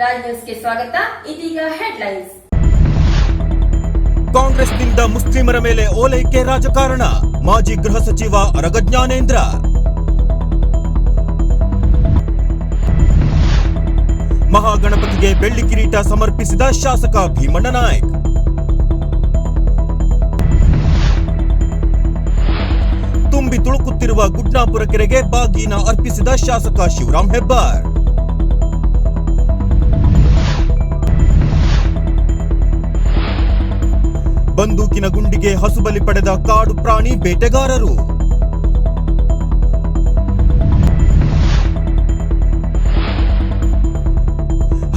ರಾಜ್ ನ್ಯೂಸ್ಗೆ ಸ್ವಾಗತ. ಇದೀಗ ಹೆಡ್ಲೈನ್ಸ್. ಕಾಂಗ್ರೆಸ್ನಿಂದ ಮುಸ್ಲಿಮರ ಮೇಲೆ ಓಲೈಕೆ ರಾಜಕಾರಣ. ಮಾಜಿ ಗೃಹ ಸಚಿವ ಅರಗಜ್ಞಾನೇಂದ್ರ. ಮಹಾಗಣಪತಿಗೆ ಬೆಳ್ಳಿ ಕಿರೀಟ ಸಮರ್ಪಿಸಿದ ಶಾಸಕ ಭೀಮಣ್ಣ ನಾಯಕ್. ತುಂಬಿ ತುಳುಕುತ್ತಿರುವ ಗುಡ್ನಾಪುರ ಕೆರೆಗೆ ಬಾಗಿನ ಅರ್ಪಿಸಿದ ಶಾಸಕ ಶಿವರಾಂ ಹೆಬ್ಬಾರ್. ಬಂದೂಕಿನ ಗುಂಡಿಗೆ ಹಸುಬಲಿ ಪಡೆದ ಕಾಡು ಪ್ರಾಣಿ ಬೇಟೆಗಾರರು.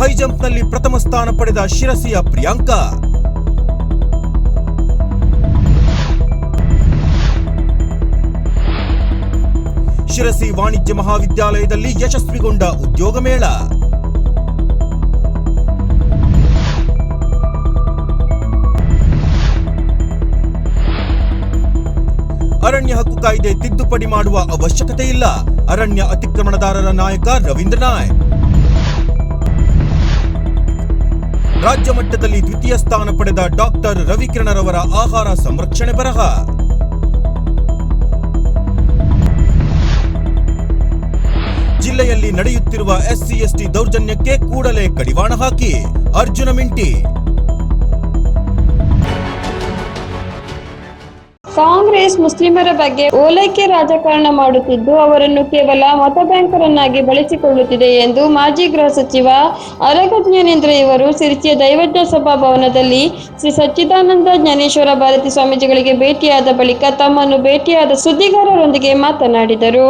ಹೈಜಂಪ್ನಲ್ಲಿ ಪ್ರಥಮ ಸ್ಥಾನ ಪಡೆದ ಶಿರಸಿಯ ಪ್ರಿಯಾಂಕಾ. ಶಿರಸಿ ವಾಣಿಜ್ಯ ಮಹಾವಿದ್ಯಾಲಯದಲ್ಲಿ ಯಶಸ್ವಿಗೊಂಡ ಉದ್ಯೋಗ ಮೇಳ ಕಾಯ್ದೆ ತಿದ್ದುಪಡಿ ಮಾಡುವ ಅವಶ್ಯಕತೆ ಇಲ್ಲ. ಅರಣ್ಯ ಅತಿಕ್ರಮಣದಾರರ ನಾಯಕ ರವೀಂದ್ರ ನಾಯಕ್. ರಾಜ್ಯ ಮಟ್ಟದಲ್ಲಿ ದ್ವಿತೀಯ ಸ್ಥಾನ ಪಡೆದ ಡಾಕ್ಟರ್ ರವಿಕಿರಣರವರ ಆಹಾರ ಸಂರಕ್ಷಣೆ ಬರಹ. ಜಿಲ್ಲೆಯಲ್ಲಿ ನಡೆಯುತ್ತಿರುವ ಎಸ್ಸಿ ಎಸ್ಟಿ ದೌರ್ಜನ್ಯಕ್ಕೆ ಕೂಡಲೇ ಕಡಿವಾಣ ಹಾಕಿ. ಅರ್ಜುನ ಮಿಂಟಿ. ಕಾಂಗ್ರೆಸ್ ಮುಸ್ಲಿಮರ ಬಗ್ಗೆ ಓಲೈಕೆ ರಾಜಕಾರಣ ಮಾಡುತ್ತಿದ್ದು, ಅವರನ್ನು ಕೇವಲ ಮತ ಬ್ಯಾಂಕರನ್ನಾಗಿ ಬಳಸಿಕೊಳ್ಳುತ್ತಿದೆ ಎಂದು ಮಾಜಿ ಗೃಹ ಸಚಿವ ಅರಗ ಜ್ಞಾನೇಂದ್ರ ಇವರು ಸಿರಿಸಿಯ ದೈವಜ್ಞ ಸಭಾ ಭವನದಲ್ಲಿ ಶ್ರೀ ಸಚ್ಚಿದಾನಂದ ಜ್ಞಾನೇಶ್ವರ ಭಾರತಿ ಸ್ವಾಮೀಜಿಗಳಿಗೆ ಭೇಟಿಯಾದ ಬಳಿಕ ತಮ್ಮನ್ನು ಭೇಟಿಯಾದ ಸುದ್ದಿಗಾರರೊಂದಿಗೆ ಮಾತನಾಡಿದರು.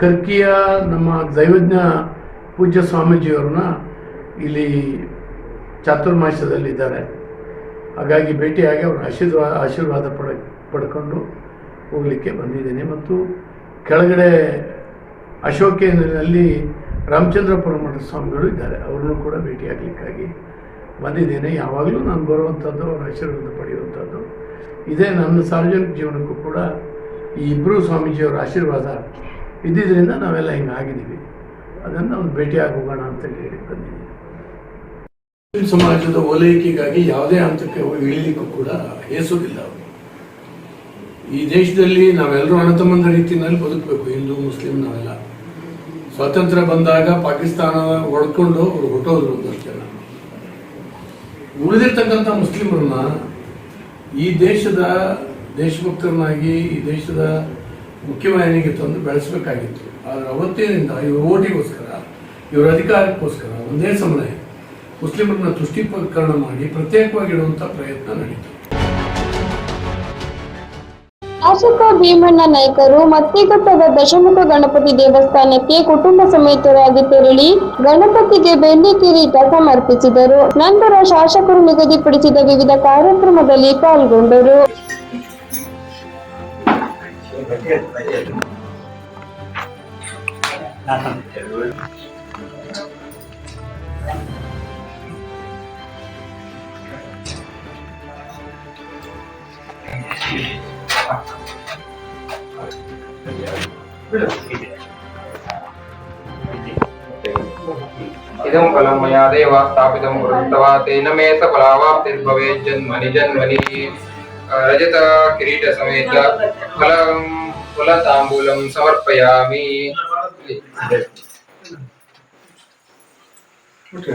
ಕರ್ಕಿಯ ನಮ್ಮ ದೈವಜ್ಞ ಪೂಜ್ಯ ಸ್ವಾಮೀಜಿಯವ್ರನ್ನ ಇಲ್ಲಿ ಚಾತುರ್ಮಾಸದಲ್ಲಿದ್ದಾರೆ ಹಾಗಾಗಿ ಭೇಟಿಯಾಗಿ ಅವ್ರ ಆಶೀರ್ವಾದ ಆಶೀರ್ವಾದ ಪಡ, ಪಡ್ಕೊಂಡು ಹೋಗಲಿಕ್ಕೆ ಬಂದಿದ್ದೇನೆ. ಮತ್ತು ಕೆಳಗಡೆ ಅಶೋಕೇಂದ್ರನಲ್ಲಿ ರಾಮಚಂದ್ರಪುರ ಮಠ ಸ್ವಾಮಿಗಳು ಇದ್ದಾರೆ. ಅವ್ರನ್ನೂ ಕೂಡ ಭೇಟಿಯಾಗಲಿಕ್ಕಾಗಿ ಬಂದಿದ್ದೇನೆ. ಯಾವಾಗಲೂ ನಾನು ಬರುವಂಥದ್ದು ಅವರ ಆಶೀರ್ವಾದ ಪಡೆಯುವಂಥದ್ದು. ಇದೇ ನನ್ನ ಸಾರ್ವಜನಿಕ ಜೀವನಕ್ಕೂ ಕೂಡ ಈ ಇಬ್ಬರು ಸ್ವಾಮೀಜಿಯವರ ಆಶೀರ್ವಾದ ಇದ್ದಿದ್ದರಿಂದ ನಾವೆಲ್ಲ ಹಿಂಗೆ ಆಗಿದ್ದೀವಿ. ಅದನ್ನು ಒಂದು ಭೇಟಿಯಾಗಿ ಹೋಗೋಣ ಅಂತ ಹೇಳಿ ಬಂದಿದ್ದೀನಿ ಮುಸ್ಲಿಂ ಸಮಾಜದ ಓಲೈಕೆಗಾಗಿ ಯಾವುದೇ ಹಂತಕ್ಕೆ ಇಳಿಲಿಕ್ಕೂ ಕೂಡ ಹೇಸುವುದಿಲ್ಲ ಅವರು. ಈ ದೇಶದಲ್ಲಿ ನಾವೆಲ್ಲರೂ ಅಣತಮ್ಮಂದ ರೀತಿಯಲ್ಲಿ ಬದುಕಬೇಕು. ಹಿಂದೂ, ಮುಸ್ಲಿಂ ನಾವೆಲ್ಲ. ಸ್ವಾತಂತ್ರ್ಯ ಬಂದಾಗ ಪಾಕಿಸ್ತಾನ ಹೊಡ್ಕೊಂಡು ಅವರು ಹೊಟ್ಟೋದ್ರು ಒಂದಷ್ಟು ಜನ. ಉಳಿದಿರ್ತಕ್ಕಂಥ ಮುಸ್ಲಿಮರನ್ನ ಈ ದೇಶದ ದೇಶಭಕ್ತರನ್ನಾಗಿ, ಈ ದೇಶದ ಮುಖ್ಯವಾಹಿನಿಗೆ ತಂದು ಬೆಳೆಸಬೇಕಾಗಿತ್ತು. ಆದರೆ ಅವತ್ತಿನಿಂದ ಇವರ ಓಟಿಗೋಸ್ಕರ, ಇವರ ಅಧಿಕಾರಕ್ಕೋಸ್ಕರ ಒಂದೇ ಸಮಯ ಮುಸ್ಲಿಮರನ್ನ ತುಷ್ಟೀಕರಣ ಮಾಡಿ ಪ್ರತ್ಯೇಕವಾಗಿಡುವಂಥ ಪ್ರಯತ್ನ ನಡೀತು. ಶಾಸಕ ಭೀಮಣ್ಣ ನಾಯ್ಕರು ಮತ್ತೆಘಟ್ಟದ ದಶಮುಖ ಗಣಪತಿ ದೇವಸ್ಥಾನಕ್ಕೆ ಕುಟುಂಬ ಸಮೇತರಾಗಿ ತೆರಳಿ ಗಣಪತಿಗೆ ಬೆಣ್ಣೆ ಕಿರೀಟ ಸಮರ್ಪಿಸಿದರು ನಂತರ ಶಾಸಕರು ನಿಗದಿಪಡಿಸಿದ ವಿವಿಧ ಕಾರ್ಯಕ್ರಮದಲ್ಲಿ ಪಾಲ್ಗೊಂಡರು. इदं फलं मया देव स्थापितं तेन मे सफलावाप्तिर्भवेत् जन्मनि जन्मनि रजत किरीटसमेत फलं फलताम्बूलं समर्पयामि Okay.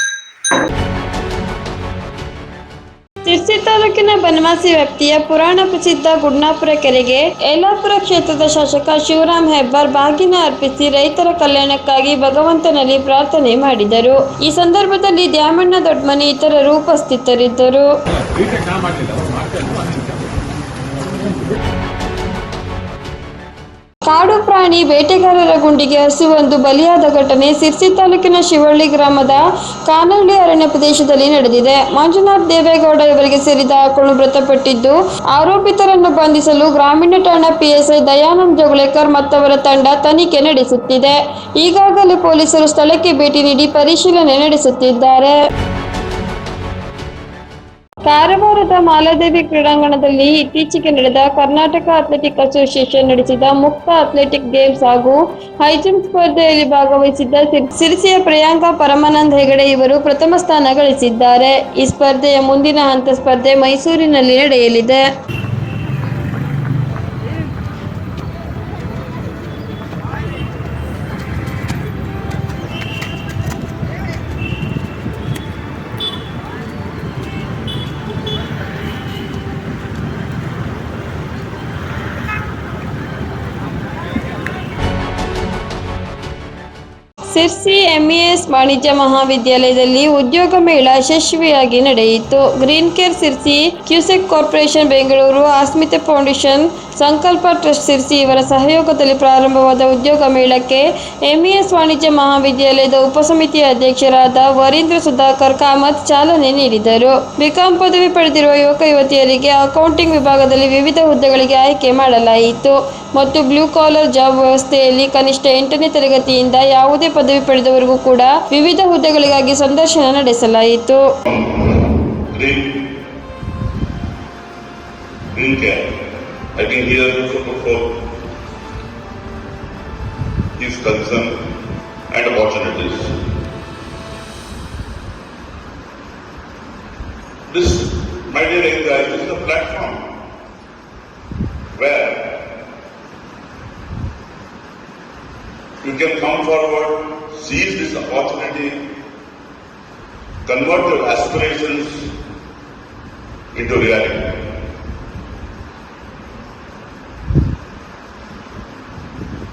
ಸಿರ್ಸಿ ತಾಲೂಕಿನ ಬನವಾಸಿ ವ್ಯಾಪ್ತಿಯ ಪುರಾಣ ಪ್ರಸಿದ್ಧ ಗುಡ್ನಾಪುರ ಕೆರೆಗೆ ಯಲ್ಲಾಪುರ ಕ್ಷೇತ್ರದ ಶಾಸಕ ಶಿವರಾಮ್ ಹೆಬ್ಬಾರ್ ಬಾಗಿನ ಅರ್ಪಿಸಿ ರೈತರ ಕಲ್ಯಾಣಕ್ಕಾಗಿ ಭಗವಂತನಲ್ಲಿ ಪ್ರಾರ್ಥನೆ ಮಾಡಿದರು. ಈ ಸಂದರ್ಭದಲ್ಲಿ ದ್ಯಾಮಣ್ಣ ದೊಡ್ಡಮನಿ ಇತರರು ಉಪಸ್ಥಿತರಿದ್ದರು. ಪ್ರಾಣಿ ಬೇಟೆಗಾರರ ಗುಂಡಿಗೆ ಹಸುವೊಂದು ಬಲಿಯಾದ ಘಟನೆ ಸಿರ್ಸಿ ತಾಲೂಕಿನ ಶಿವಳ್ಳಿ ಗ್ರಾಮದ ಕಾನಹಳ್ಳಿ ಅರಣ್ಯ ಪ್ರದೇಶದಲ್ಲಿ ನಡೆದಿದೆ. ಮಂಜುನಾಥ್ ದೇವೇಗೌಡ ಇವರಿಗೆ ಸೇರಿದ ಆಕಳು ಮೃತಪಟ್ಟಿದ್ದು, ಆರೋಪಿತರನ್ನು ಬಂಧಿಸಲು ಗ್ರಾಮೀಣ ಠಾಣಾ ಪಿಎಸ್ಐ ದಯಾನಂದ್ ಜಗಳೇಕರ್ ಮತ್ತವರ ತಂಡ ತನಿಖೆ ನಡೆಸುತ್ತಿದೆ. ಈಗಾಗಲೇ ಪೊಲೀಸರು ಸ್ಥಳಕ್ಕೆ ಭೇಟಿ ನೀಡಿ ಪರಿಶೀಲನೆ ನಡೆಸುತ್ತಿದ್ದಾರೆ. ಕಾರವಾರದ ಮಾಲಾದೇವಿ ಕ್ರೀಡಾಂಗಣದಲ್ಲಿ ಇತ್ತೀಚೆಗೆ ನಡೆದ ಕರ್ನಾಟಕ ಅಥ್ಲೆಟಿಕ್ ಅಸೋಸಿಯೇಷನ್ ನಡೆಸಿದ ಮುಕ್ತ ಅಥ್ಲೆಟಿಕ್ ಗೇಮ್ಸ್ ಹಾಗೂ ಹೈಜಂಪ್ ಸ್ಪರ್ಧೆಯಲ್ಲಿ ಭಾಗವಹಿಸಿದ್ದ ಸಿರ್- ಸಿರಿಸಿಯ ಪ್ರಿಯಾಂಕಾ ಪರಮಾನಂದ್ ಹೆಗಡೆ ಇವರು ಪ್ರಥಮ ಸ್ಥಾನ ಗಳಿಸಿದ್ದಾರೆ. ಈ ಸ್ಪರ್ಧೆಯ ಮುಂದಿನ ಹಂತ ಸ್ಪರ್ಧೆ ಮೈಸೂರಿನಲ್ಲಿ ನಡೆಯಲಿದೆ. ಸಿರ್ಸಿ ಎಂಇಎಸ್ ವಾಣಿಜ್ಯ ಮಹಾವಿದ್ಯಾಲಯದಲ್ಲಿ ಉದ್ಯೋಗ ಮೇಳ ಯಶಸ್ವಿಯಾಗಿ ನಡೆಯಿತು. Green care Sirsi cusec corporation Bengaluru Asmite foundation Sankalpa trust Sirsi ಇವರ ಸಹಯೋಗದಲ್ಲಿ ಪ್ರಾರಂಭವಾದ ಉದ್ಯೋಗ ಮೇಳಕ್ಕೆ ಎಂಇಎಸ್ ವಾಣಿಜ್ಯ ಮಹಾವಿದ್ಯಾಲಯದ ಉಪಸಮಿತಿಯ ಅಧ್ಯಕ್ಷರಾದ ವರೀಂದ್ರ ಸುಧಾಕರ್ ಕಾಮತ್ ಚಾಲನೆ ನೀಡಿದರು. ಬಿಕಾಂ ಪದವಿ ಪಡೆದಿರುವ ಯುವಕ ಯುವತಿಯರಿಗೆ ಅಕೌಂಟಿಂಗ್ ವಿಭಾಗದಲ್ಲಿ ವಿವಿಧ ಹುದ್ದೆಗಳಿಗೆ ಆಯ್ಕೆ ಮಾಡಲಾಯಿತು. ಮತ್ತು ಬ್ಲೂ ಕಾಲರ್ ಜಾಬ್ ವ್ಯವಸ್ಥೆಯಲ್ಲಿ ಕನಿಷ್ಠ ಎಂಟನೇ ತರಗತಿಯಿಂದ ಯಾವುದೇ ಪದವಿ ಪಡೆದವರಿಗೂ ಕೂಡ ವಿವಿಧ ಹುದ್ದೆಗಳಿಗಾಗಿ ಸಂದರ್ಶನ ನಡೆಸಲಾಯಿತು. I here also for his concern and opportunities. This, my dear guys, is the platform where you can come forward, seize this opportunity, convert your aspirations into reality.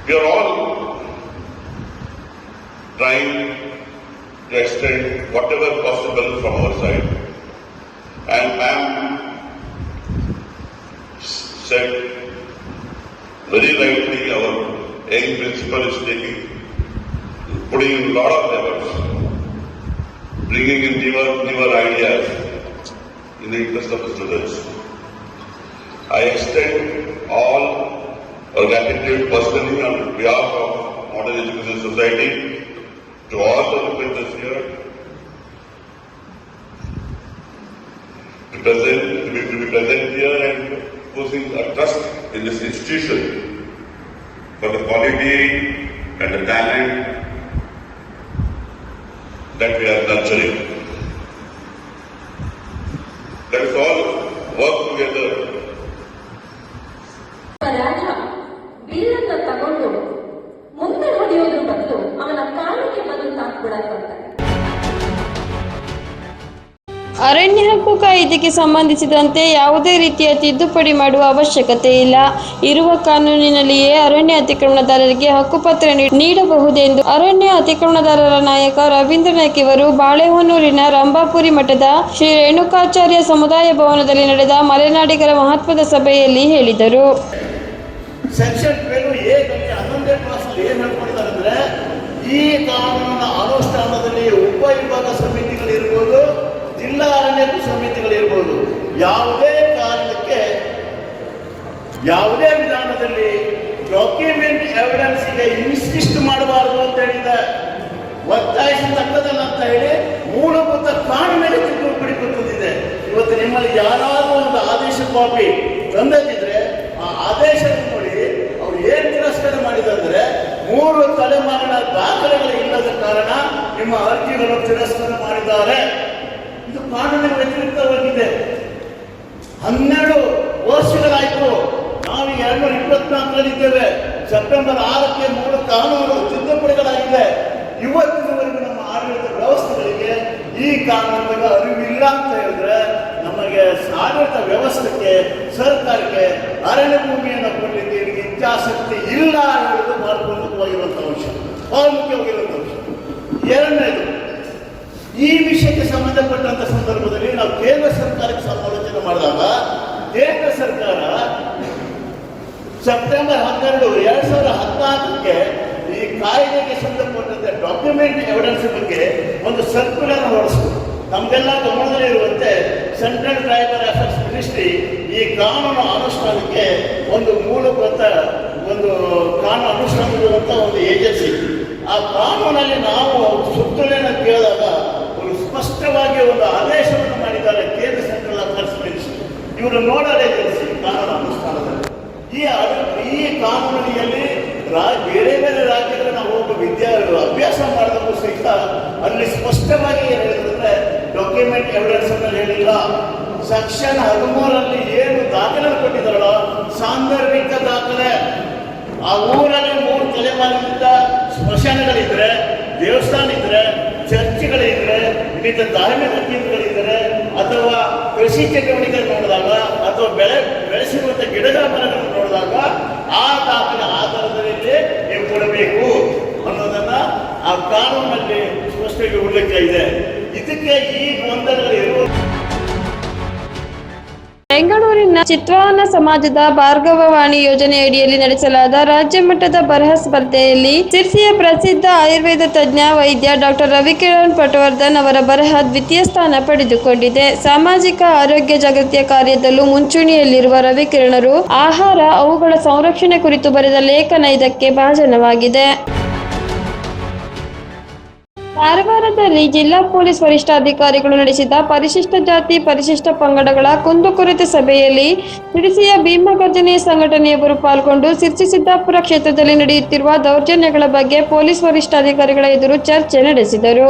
We are all trying to extend whatever possible from our side. And Pam said very rightly, our young principal is taking, putting in a lot of efforts bringing in newer, newer ideas in the interest of the students. I extend all our gratitude personally on behalf of Modern Education Society to all the representatives here to present, to be, to be present here and posing a trust in this institution for the quality and the talent that we are nurturing. ಕಾಯ್ದೆಗೆ ಸಂಬಂಧಿಸಿದಂತೆ ಯಾವುದೇ ರೀತಿಯ ತಿದ್ದುಪಡಿ ಮಾಡುವ ಅವಶ್ಯಕತೆ ಇಲ್ಲ. ಇರುವ ಕಾನೂನಿನಲ್ಲಿಯೇ ಅರಣ್ಯ ಅತಿಕ್ರಮಣದಾರರಿಗೆ ಹಕ್ಕುಪತ್ರ ನೀಡಬಹುದೆಂದು ಅರಣ್ಯ ಅತಿಕ್ರಮಣದಾರರ ನಾಯಕ ರವೀಂದ್ರ ನಾಯ್ಕ ಇವರು ಬಾಳೆಹೊನ್ನೂರಿನ ರಂಭಾಪುರಿ ಮಠದ ಶ್ರೀ ರೇಣುಕಾಚಾರ್ಯ ಸಮುದಾಯ ಭವನದಲ್ಲಿ ನಡೆದ ಮಲೆನಾಡಿಗರ ಮಹತ್ವದ ಸಭೆಯಲ್ಲಿ ಹೇಳಿದರು. ಈ ಕಾನೂನಿನ ಅನುಷ್ಠಾನದಲ್ಲಿ ಉಪವಿಭಾಗ ಸಮಿತಿಗಳಿರ್ಬೋದು, ಜಿಲ್ಲಾ ಅರಣ್ಯ ಸಮಿತಿಗಳಿರ್ಬೋದು ಯಾವುದೇ ಕಾರಣಕ್ಕೆ, ಯಾವುದೇ ವಿಧಾನದಲ್ಲಿ ಡಾಕ್ಯುಮೆಂಟ್ ಎವಿಡೆನ್ಸ್ಗೆ ಇನ್ಸಿಸ್ಟ್ ಮಾಡಬಾರದು ಅಂತ ಹೇಳಿದ ಒತ್ತಾಯಿಸತಕ್ಕದಲ್ಲ ಅಂತ ಹೇಳಿ ಮೂಲಭೂತ ಕಾನೂನಿಗೆ ತಿದ್ದುಪಡಿ ಬಂದಿದೆ ಇವತ್ತು ನಿಮ್ಮಲ್ಲಿ ಯಾರಾದರೂ ಒಂದು ಆದೇಶ ಕಾಪಿ ತಂದದಿದ್ರೆ ಆ ಆದೇಶ ನೋಡಿ, ಅವ್ರು ಏನ್ ತಿರಸ್ಕಾರ ಮಾಡಿದಂದ್ರೆ, ಮೂರು ತಲೆಮಾರಿನ ದಾಖಲೆಗಳು ಇಲ್ಲದ ಕಾರಣ ನಿಮ್ಮ ಅರ್ಜಿಗಳನ್ನು ತಿರಸ್ಕಾರ ಮಾಡಿದ್ದಾರೆ. ಇದು ಕಾನೂನ ವ್ಯತಿರಿಕ್ತವಾಗಿದೆ ಹನ್ನೆರಡು ವರ್ಷಗಳಾಯಿತು. ನಾವು ಎರಡು ನೂರ ಇಪ್ಪತ್ನಾಲ್ಕರಲ್ಲಿದ್ದೇವೆ ಸೆಪ್ಟೆಂಬರ್ ಆರಕ್ಕೆ ಮೂರು ಕಾನೂನುಗಳು ತಿದ್ದುಪಡಿಗಳಾಗಿದೆ. ಇವತ್ತಿನವರೆಗೂ ನಮ್ಮ ಆಡಳಿತ ವ್ಯವಸ್ಥೆಗಳಿಗೆ ಈ ಕಾನೂನುಗಳ ಅರಿವಿಲ್ಲ ಅಂತ ಹೇಳಿದ್ರೆ ನಮಗೆ ಆಡಳಿತ ವ್ಯವಸ್ಥೆಗೆ, ಸರ್ಕಾರಕ್ಕೆ ಅರಣ್ಯ ಭೂಮಿಯನ್ನು ಕೊಡಲಿಕ್ಕೆ ಇಚ್ಛಾಸಕ್ತಿ ಇಲ್ಲ ಹೇಳುವುದು ಬಹಳ ಪ್ರಮುಖವಾಗಿರುವಂಥ ಅಂಶ. ಬಹಳ ಮುಖ್ಯವಾಗಿರುವಂಥ ಅಂಶ. ಎರಡನೇದು ಈ ವಿಷಯಕ್ಕೆ ಸಂಬಂಧಪಟ್ಟಂತ ಸಂದರ್ಭದಲ್ಲಿ ನಾವು ಕೇಂದ್ರ ಸರ್ಕಾರಕ್ಕೆ ಸಮಾಲೋಚನೆ ಮಾಡಿದಾಗ, ಕೇಂದ್ರ ಸರ್ಕಾರ ಸೆಪ್ಟೆಂಬರ್ ಹನ್ನೆರಡು ಎರಡ್ ಸಾವಿರದ ಹದಿನಾಲ್ಕಕ್ಕೆ ಈ ಕಾಯ್ದೆಗೆ ಸಂಬಂಧಪಟ್ಟಂತೆ ಡಾಕ್ಯುಮೆಂಟ್ ಎವಿಡೆನ್ಸ್ ಬಗ್ಗೆ ಒಂದು ಸರ್ಕ್ಯುಲರ್ ಹೊರಡಿಸಿತು ನಮಗೆಲ್ಲ ಗಮನದಲ್ಲಿರುವಂತೆ ಸೆಂಟ್ರಲ್ ಟ್ರೈಬಲ್ ಅಫೇರ್ಸ್ ಮಿನಿಸ್ಟ್ರಿ ಈ ಕಾನೂನು ಅನುಷ್ಠಾನಕ್ಕೆ ಒಂದು ಮೂಲಭೂತ ಒಂದು ಕಾನೂನು ಅನುಷ್ಠಾನ ಒಂದು ಏಜೆನ್ಸಿ ಆ ಕಾನೂನಲ್ಲಿ ನಾವು ಸುತ್ತೋಲೆಯನ್ನು ಕೇಳಿದಾಗ ಸ್ಪಷ್ಟವಾಗಿ ಒಂದು ಆದೇಶವನ್ನು ಮಾಡಿದ್ದಾರೆ ಕೇಂದ್ರ ಸೆಂಟ್ರಲ್ ಅಫೇರ್ಸ್ ಮಿನಿಸ್ಟ್ರಿ. ಇವರು ನೋಡಲ್ ಏಜೆನ್ಸಿ ಕಾನೂನು ಅನುಷ್ಠಾನದಲ್ಲಿ. ಈ ಈ ಕಾನೂನಿನಲ್ಲಿ ಬೇರೆ ಬೇರೆ ರಾಜ್ಯಗಳ ನಾವು ಒಬ್ಬ ವಿದ್ಯಾರ್ಥಿಗಳು ಅಭ್ಯಾಸ ಮಾಡಿದವರು ಸಹಿತ ಅಲ್ಲಿ ಸ್ಪಷ್ಟವಾಗಿ ಏನು ಹೇಳಿದ್ರೆ ಡಾಕ್ಯುಮೆಂಟ್ ಎವಿಡೆನ್ಸ್ ಅನ್ನು ಹೇಳಿಲ್ಲ. ಸೆಕ್ಷನ್ ಹದಿಮೂರಲ್ಲಿ ಏನು ದಾಖಲೆ ಕೊಟ್ಟಿದ್ದಾರಲ್ಲ, ಸಾಂದರ್ಭಿಕ ದಾಖಲೆ. ಆ ಊರಲ್ಲಿ ಮೂರು ತಲೆಮಾರಿನಿಂದ ಸ್ಮಶಾನಗಳಿದ್ರೆ, ದೇವಸ್ಥಾನ ಇದ್ರೆ, ಚರ್ಚ್ಗಳಿದ್ರೆ ವಿವಿಧ ಧಾರ್ಮಿಕ ಕೇಂದ್ರಗಳಿದ್ರೆ ಅಥವಾ ಕೃಷಿ ಚಟುವಟಿಕೆ ನೋಡಿದಾಗ ಅಥವಾ ಬೆಳೆ ಬೆಳೆಸಿರುವಂಥ ಗಿಡಗಳ ಮರಗಳನ್ನು ನೋಡಿದಾಗ ಆ ದಾಖಲೆ ಮೇಲೆ ನೀವು ಕೊಡಬೇಕು ಅನ್ನೋದನ್ನ ಆ ಕಾನೂನಲ್ಲಿ ಸ್ಪಷ್ಟವಾಗಿ ಉಲ್ಲೇಖ ಇದೆ. ಇದಕ್ಕೆ ಈ ಗೊಂದಲಗಳು ಇರುವ ಬೆಂಗಳೂರಿನ ಚಿತ್ವಾನ ಸಮಾಜದ ಭಾರ್ಗವವಾಣಿ ಯೋಜನೆಯಡಿಯಲ್ಲಿ ನಡೆಸಲಾದ ರಾಜ್ಯ ಮಟ್ಟದ ಬರಹ ಸ್ಪರ್ಧೆಯಲ್ಲಿ ಸಿರ್ಸಿಯ ಪ್ರಸಿದ್ಧ ಆಯುರ್ವೇದ ತಜ್ಞ ವೈದ್ಯ ಡಾಕ್ಟರ್ ರವಿಕಿರಣ್ ಪಟವರ್ಧನ್ ಅವರ ಬರಹ ದ್ವಿತೀಯ ಸ್ಥಾನ ಪಡೆದುಕೊಂಡಿದೆ. ಸಾಮಾಜಿಕ ಆರೋಗ್ಯ ಜಾಗೃತಿಯ ಕಾರ್ಯದಲ್ಲೂ ಮುಂಚೂಣಿಯಲ್ಲಿರುವ ರವಿಕಿರಣರು ಆಹಾರ, ಅವುಗಳ ಸಂರಕ್ಷಣೆ ಕುರಿತು ಬರೆದ ಲೇಖನ ಇದಕ್ಕೆ ಭಾಜನವಾಗಿದೆ. ಕಾರವಾರದಲ್ಲಿ ಜಿಲ್ಲಾ ಪೊಲೀಸ್ ವರಿಷ್ಠಾಧಿಕಾರಿಗಳು ನಡೆಸಿದ ಪರಿಶಿಷ್ಟ ಜಾತಿ, ಪರಿಶಿಷ್ಟ ಪಂಗಡಗಳ ಕುಂದುಕೊರತೆ ಸಭೆಯಲ್ಲಿ ಸಿರಿಸಿಯ ಭೀಮಗರ್ಜನೆ ಸಂಘಟನೆಯವರು ಪಾಲ್ಗೊಂಡು ಸಿರ್ಸಿ ಸಿದ್ದಾಪುರ ಕ್ಷೇತ್ರದಲ್ಲಿ ನಡೆಯುತ್ತಿರುವ ದೌರ್ಜನ್ಯಗಳ ಬಗ್ಗೆ ಪೊಲೀಸ್ ವರಿಷ್ಠಾಧಿಕಾರಿಗಳ ಎದುರು ಚರ್ಚೆ ನಡೆಸಿದರು.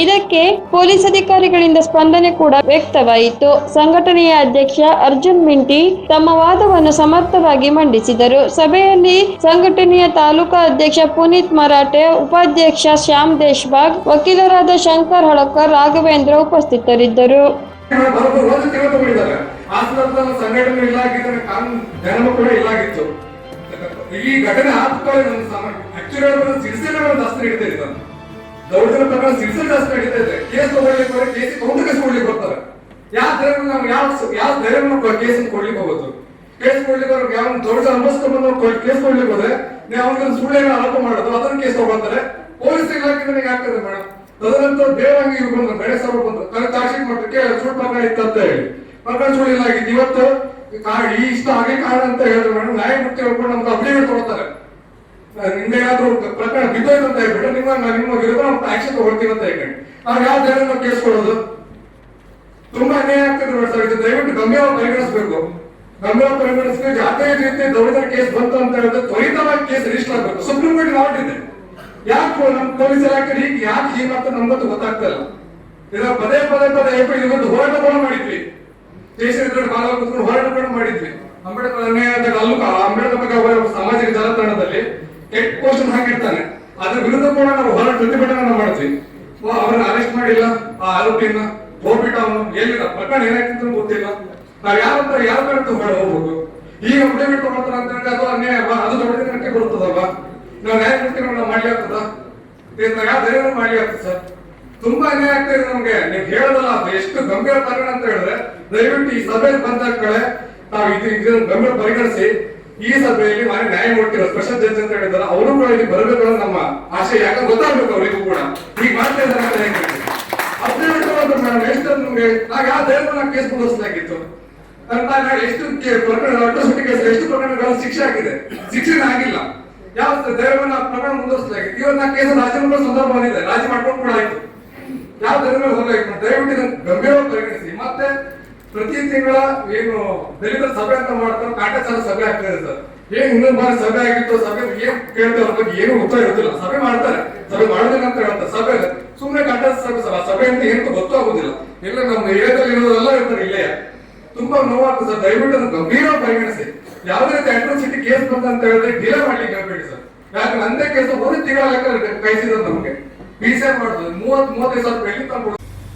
ಇದಕ್ಕೆ ಪೊಲೀಸ್ ಅಧಿಕಾರಿಗಳಿಂದ ಸ್ಪಂದನೆ ಕೂಡ ವ್ಯಕ್ತವಾಯಿತು. ಸಂಘಟನೆಯ ಅಧ್ಯಕ್ಷ ಅರ್ಜುನ್ ಮಿಂಟಿ ತಮ್ಮ ವಾದವನ್ನು ಸಮರ್ಥವಾಗಿ ಮಂಡಿಸಿದರು. ಸಭೆಯಲ್ಲಿ ಸಂಘಟನೆಯ ತಾಲೂಕಾ ಅಧ್ಯಕ್ಷ ಪುನೀತ್ ಮರಾಠೆ, ಉಪಾಧ್ಯಕ್ಷ ಶ್ಯಾಮ್ ದೇಶ್ಬಾಗ್, ವಕೀಲರಾದ ಶಂಕರ್ ಹಳಕರ್, ರಾಘವೇಂದ್ರ ಉಪಸ್ಥಿತರಿದ್ದರು. ಒಂದು ಈ ಘಟನೆ ಆತ್ಮಕಾಲ ಆಕ್ಚುಲಿ ಸಿರಿಸಿಲ್ಲ ಜಾಸ್ತಿ ನಡೀತಾ ಇದೆ ದೌರ್ಜನ್ಯ ಪ್ರಕರಣ ಸಿರಿಸಿಲ್ ಜಾಸ್ತಿ ನಡೀತಾ ಇದೆ. ಕೇಸ್ ತಗೊಳ್ಳಿಕ್ಕೆ ಹೋದ್ರೆ ಕೇಸ್ ಕೌಂಟರ್ ಕೇಸ್ ಕೊಡ್ಲಿಕ್ಕೆ ಬರ್ತಾರೆ. ಯಾವ ಧೈರ್ಯ ನಾವು ಯಾವ ಯಾವ ಧೈರ್ಯ ಕೇಸ್ ಕೊಡ್ಲಿಕ್ಕೆ ಹೋಗೋದು? ಕೇಸ್ ಕೊಡ್ಲಿಕ್ಕೆ ಅವ್ರಿಗೆ ಯಾವ ದೌರ್ಜನ್ಯ ಅನುಭವಿಸ್ಕೊಂಡು ಕೇಸ್ ಕೊಡ್ಲಿಕ್ಕೆ ಹೋದ್ರೆ ನೀವು ಅವ್ರಿಗೆ ಸುಳ್ಳು ಆರೋಪ ಮಾಡೋದು, ಅದನ್ನ ಕೇಸ್ ತಗೊಂಡ್ರೆ ಪೊಲೀಸ್ ಇಲಾಖೆ ನನಗೆ ಆಗ್ತದೆ ಮೇಡಮ್ ತದನಂತರ ದೇವರಂಗಿ ಇವ್ರು ಬಂದ್ರು ಗಣೇಶ್ ಅವರು ಬಂದ್ರು. ಕರೆ ಚಾರ್ಜ್ ಮಟ್ಟಕ್ಕೆ ಸುಳ್ಳು ಪ್ರಕರಣ ಇತ್ತು ಅಂತ ಹೇಳಿ. ಪ್ರಕರಣ ಸುಳ್ಳು ಇಲ್ಲ, ಆಗಿತ್ತು. ಇವತ್ತು ಈ ಇಷ್ಟ ಹಾಗೆ ಕಾರಣ ಅಂತ ಹೇಳಿದ್ರು. ಮೇಡಮ್ ನ್ಯಾಯಮೂರ್ತಿ ಹೇಳ್ಕೊಂಡು ನಮ್ಗೆ ಅಭಿವೃದ್ಧಿ ಕೊಡ್ತಾರೆ ನಿಮ್ಗೆ ಏನಾದ್ರು ಪ್ರಕರಣ ಬಿದ್ದೋಯ್ತು ಅಂತ ಹೇಳ್ಬಿಟ್ಟು ನಿಮ್ಮ ನಿಮ್ಮ ವಿರುದ್ಧ ನಾವು ಆಕ್ಷನ್ ತಗೊಳ್ತೀವಿ ಅಂತ ಹೇಳ್ಕೊಂಡು ನಾವು ಯಾವ ಧೈರ್ಯ ಕೇಸ್ ಕೊಡೋದು ತುಂಬಾ ಅನ್ಯಾಯ ಆಗ್ತದೆ ಸರ್ ಇದು ದಯವಿಟ್ಟು ಗಂಭೀರವಾಗಿ ಪರಿಗಣಿಸಬೇಕು. ಗಂಭೀರವಾಗಿ ಪರಿಗಣಿಸಬೇಕು ಜಾತಿ ರೀತಿ ದೌರ್ಜನ್ಯ ಕೇಸ್ ಬಂತು ಅಂತ ಹೇಳಿದ್ರೆ ತ್ವರಿತವಾಗಿ ಕೇಸ್ ರಿಜಿಸ್ಟರ್ ಆಗಬೇಕು. ಸುಪ್ರೀಂ ಕೋರ್ಟ್ ಆರ್ಡರ್ ಇದೆ. ಯಾಕೆ ನಮ್ಮ ಪೊಲೀಸ್ ಇಲಾಖೆ ಈಗ ಯಾಕೆ ಹೀಗೆ ಅಂತ ನಮ್ಗಂತೂ ಗೊತ್ತಾಗ್ತಾ ಇಲ್ಲ? ಇದರ ಪದೇ ಪದೇ ಪದೇ ಹೇಳ್ಬಿಟ್ಟು ಇವತ್ತು ಹೋರಾಟ ಕೂಡ ಮಾಡಿದ್ವಿ. ದೇಶದ ಕಾಲ ಕೂತ್ಕೊಂಡು ಹೋರಾಟ ಕೂಡ ಮಾಡಿದ್ವಿ. ಅಂಬೇಡ್ಕರ್ ಅನ್ಯಾಯ ಅಂತ ಅಲ್ಲೂ ಅಂಬೇಡ್ಕರ್ ಬಗ್ಗೆ ಅವರ ಸಾಮಾಜಿಕ ಜಾಲತಾಣದಲ್ಲಿ ಪೋಸ್ಟ್ ಹಾಕಿರ್ತಾನೆ ಅದ್ರ ವಿರುದ್ಧ ಕೂಡ ನಾವು ಹೋರಾಟ ಪ್ರತಿಭಟನೆ ಮಾಡ್ತೀವಿ. ಅವ್ರನ್ನ ಅರೆಸ್ಟ್ ಮಾಡಿಲ್ಲ. ಆ ಆರೋಪಿಯನ್ನ ಹೋಗ್ಬಿಟ್ಟು ಅವನು ಎಲ್ಲಿಲ್ಲ ಪ್ರಕರಣ ಏನಾಯ್ತು ಗೊತ್ತಿಲ್ಲ. ನಾವ್ ಹತ್ರ ಯಾರ ಮೇಲೆ ಹೊರ ಹೋಗ್ಬೋದು ಈಗ ಅಫಿಡವಿಟ್ ಮಾಡ್ತಾರೆ ಅಂತ ಹೇಳಿದ್ರೆ ಅದು ಅನ್ಯಾಯ ಅದು ದೊಡ್ಡದಕ್ಕೆ ಬರುತ್ತದಲ್ವಾ? ನಾವು ನ್ಯಾಯಮೂರ್ತಿಗಳನ್ನ ಮಾಡಿ ಆಗ್ತದ? ಧೈರ್ಯ ಮಾಡಿ ಆಗ್ತದೆ ಸರ್? ತುಂಬಾ ಅನ್ಯಾಯ ಆಗ್ತಾ ಇದೆ ನಮ್ಗೆ. ನೀವು ಹೇಳೋದಲ್ಲ, ಅದು ಎಷ್ಟು ಗಂಭೀರ ಪ್ರಕರಣ ಅಂತ ಹೇಳಿದ್ರೆ ದಯವಿಟ್ಟು ಈ ಸಭೆ ಬಂದ ಕಡೆ ನಾವು ಇದು ಇದನ್ನು ಗಂಭೀರ ಪರಿಗಣಿಸಿ ಈ ಸಭೆಯಲ್ಲಿ ಮಾನ್ಯ ನ್ಯಾಯಮೂರ್ತಿಗಳು ಸ್ಪೆಷಲ್ ಜಡ್ಜ್ ಅಂತ ಹೇಳಿದಾರೆ ಅವರು ಕೂಡ ಇಲ್ಲಿ ಬರಬೇಕು ನಮ್ಮ ಆಶೆ ಯಾಕಂದ್ರೆ ಗೊತ್ತಾಗ್ಬೇಕು ಅವರಿಗೂ ಕೂಡ. ಈಗ ಮಾಡ್ತಾ ಇದ್ದಾರೆ. ಹದಿನೆಂಟು ಮೇಡಮ್ ಎಷ್ಟು ನಮ್ಗೆ ಆಗ ಧೈರ್ಯ ನಾವು ಕೇಸ್ ಮುಗಿಸಲಾಗಿತ್ತು ಎಷ್ಟು ಪ್ರಕರಣ ಅಟ್ರೋಸಿಟಿ ಕೇಸ್, ಎಷ್ಟು ಪ್ರಕರಣಗಳ ಶಿಕ್ಷೆ ಆಗಿದೆ. ಶಿಕ್ಷೆ ಆಗಿಲ್ಲ. ಯಾವ ದೈವನ ಪ್ರಕರಣ ಮುಂದುವರಿಸಲಾಗಿತ್ತು. ಇವತ್ತು ನಾ ಕೇಸ್ ರಾಜಿ ಮಾಡೋ ಸಂದರ್ಭ ಬಂದಿದೆ. ರಾಜಿ ಮಾಡ್ಕೊಂಡು ಕೂಡ ಆಯ್ತು. ಯಾವ ಧರ್ಮ ಹೋಗಬೇಕು ದಯವಿಟ್ಟು ಗಂಭೀರವಾಗಿ ಪರಿಗಣಿಸಿ. ಮತ್ತೆ ಪ್ರತಿ ತಿಂಗಳ ಏನು ದಲಿತ ಸಭೆ ಅಂತ ಮಾಡ್ತಾರೆ ಕಾಟಾಚಾರ ಸಭೆ ಆಗ್ತಾ ಇದೆ ಸರ್. ಏನ್ ಇನ್ನೊಂದ್ ಬಾರಿ ಸಭೆ ಆಗಿತ್ತು, ಸಭೆ ಏನ್ ಕೇಳ್ತಾರೆ ಬಗ್ಗೆ ಏನು ಉತ್ತರ ಇರೋದಿಲ್ಲ. ಸಭೆ ಮಾಡ್ತಾರೆ. ಸಭೆ ಮಾಡೋದಿಲ್ಲ ಅಂತ ಹೇಳ್ತಾರೆ ಸಭೆ ಸುಮ್ಮನೆ ಕಾಟಾಚಾರ ಸಭೆ ಸರ್ ಸಭೆ ಅಂತ ಏನು ಗೊತ್ತಾಗೋದಿಲ್ಲ ಇಲ್ಲ ನಮ್ಮ ಏರಿಯಾದಲ್ಲಿ ಇರೋದೆಲ್ಲ ಇರ್ತಾರೆ ಇಲ್ಲೇ. ತುಂಬಾ ನೋವಾಗ್ತದೆ ಸರ್. ದಯವಿಟ್ಟು ಗಂಭೀರವಾಗಿ ಪರಿಗಣಿಸಿ. ಯಾವ್ದೇ ರೀತಿ ಅಟ್ರಾಸಿಟಿ ಕೇಸ್ ಬಂತ ಅಂತ ಹೇಳಿದ್ರೆ ಡಿಲೇ ಮಾಡ್ಲಿಕ್ಕೆ ಹೇಳ್ಬೇಡಿ ಸರ್. ಯಾಕಂದ್ರೆ ಅಂದೇ ಕೇಸ್ ಒಂದು ತಿಂಗಳ ಲೆಕ್ಕ ಕೈಸಿದ್ರು ನಮಗೆ. ಪಿ ಸಿ ಮಾಡ್ಬೋದು. ಮೂವತ್ ಮೂವತ್ತೈದು ಸಾವಿರ ಬೆಳ್ಳಿ?